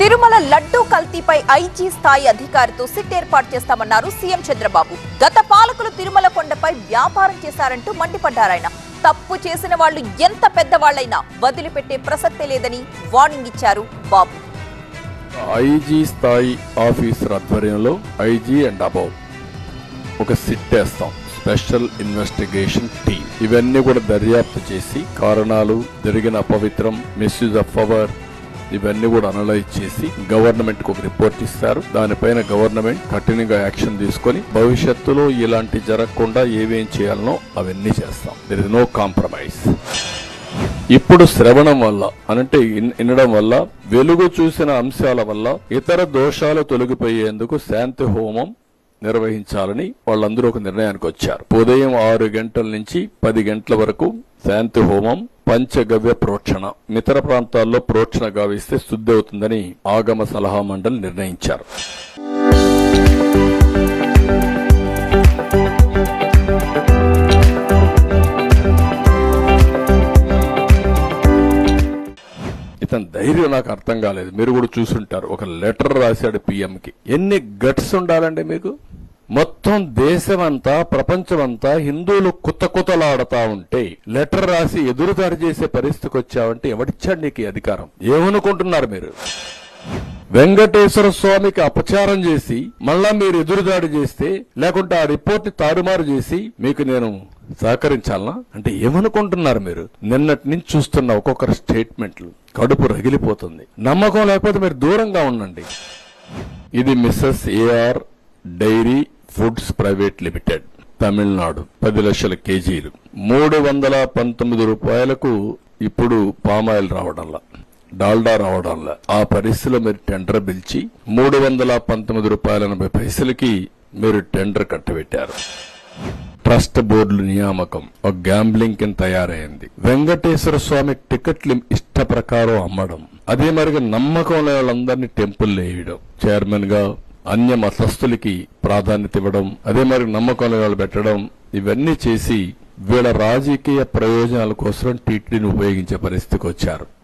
Tirumala laddu కల్తీపై IG స్థాయి అధికారితో SIT ఏర్పాటు చేస్తామన్నారు సీఎం చంద్రబాబు. గత పాలకులు తిరుమల కొండపై వ్యాపారం చేశారంటూ మండిపడ్డారాయన తప్పు చేసిన వాళ్ళు ఎంత పెద్దవాళ్ళైనా వదిలిపెట్టే ప్రసక్తే లేదని వార్నింగ్ ఇచ్చారు బాబు. ఐజీ స్థాయి ఆఫీసర్ ఆధ్వర్యంలో ఐజీ అండ్ అబౌవ్ ఒక సిట్ వేస్తాం. Special investigation team. ఇవన్నీ కూడా దర్యాప్తు చేసి కారణాలు జరిగిన అపవిత్రం మిస్యూజ్ ఆఫ్ పవర్ ఇవన్నీ కూడా అనలైజ్ చేసి గవర్నమెంట్కు ఒక రిపోర్ట్ ఇస్తారు. దానిపైన గవర్నమెంట్ కఠినంగా యాక్షన్ తీసుకొని భవిష్యత్తులో ఇలాంటి జరగకుండా ఏమేం చేయాలనో అవన్నీ చేస్తాం. దర్ ఇస్ నో కాంప్రమైజ్ ఇప్పుడు శ్రవణం వల్ల అనంటే వినడం వల్ల వెలుగు చూసిన అంశాల వల్ల ఇతర దోషాలు తొలగిపోయేందుకు శాంతి హోమం నిర్వహించాలని వాళ్ళందరూ ఒక నిర్ణయానికి వచ్చారు. ఉదయం ఆరు గంటల నుంచి పది గంటల వరకు శాంతి హోమం పంచగవ్య ప్రోక్షణ. ఇతర ప్రాంతాల్లో ప్రోక్షణ గావిస్తే శుద్ధి అవుతుందని ఆగమ సలహా మండలి నిర్ణయించారు. ఇతని ధైర్యం నాకు అర్థం కాలేదు. మీరు కూడా చూసుంటారు. ఒక లెటర్ రాశాడు పిఎంకి. ఎన్ని గట్స్ ఉండాలండి మీకు? మొత్తం దేశమంతా ప్రపంచమంతా హిందువులు కుత్త కుతలాడుతా ఉంటే లెటర్ రాసి ఎదురుదారి చేసే పరిస్థితికి వచ్చావంటే ఎవడిచ్చాడు నీకు అధికారం? ఏమనుకుంటున్నారు మీరు? వెంకటేశ్వర స్వామికి అపచారం చేసి మళ్ళా మీరు ఎదురుదాడి చేస్తే లేకుంటే ఆ రిపోర్ట్ని తారుమారు చేసి మీకు నేను సహకరించాలనా? అంటే ఏమనుకుంటున్నారు మీరు? నిన్నటి నుంచి చూస్తున్న ఒక్కొక్కరి స్టేట్మెంట్లు కడుపు రగిలిపోతుంది. నమ్మకం లేకపోతే మీరు దూరంగా ఉండండి. ఇది Mrs AR dairy foods private limited Tamil Nadu పది లక్షల కేజీలు. మూడు వందల పంతొమ్మిది రూపాయలకు ఇప్పుడు పామాయిల్ రావడంలా డాల్డా రావడంలా. ఆ పరిస్థితిలో మీరు టెండర్ పిలిచి మూడు వందల పంతొమ్మిది రూపాయల ఎనభై పైసలకి మీరు టెండర్ కట్టబెట్టారు. ట్రస్ట్ బోర్డుల నియామకం ఒక గ్యాంబ్లింగ్ కింద తయారైంది. వెంకటేశ్వర స్వామి టికెట్లు ఇష్ట ప్రకారం అమ్మడం. అదే మరిగా నమ్మకం లేని వాళ్ళందరినీ టెంపుల్ వేయడం చైర్మన్గా అన్య మతస్థులకి ప్రాధాన్యత ఇవ్వడం అదే మరి నమ్మకం పెట్టడం ఇవన్నీ చేసి వీళ్ళ రాజకీయ ప్రయోజనాల కోసం టీటీడీని ఉపయోగించే పరిస్థితికి వచ్చారు.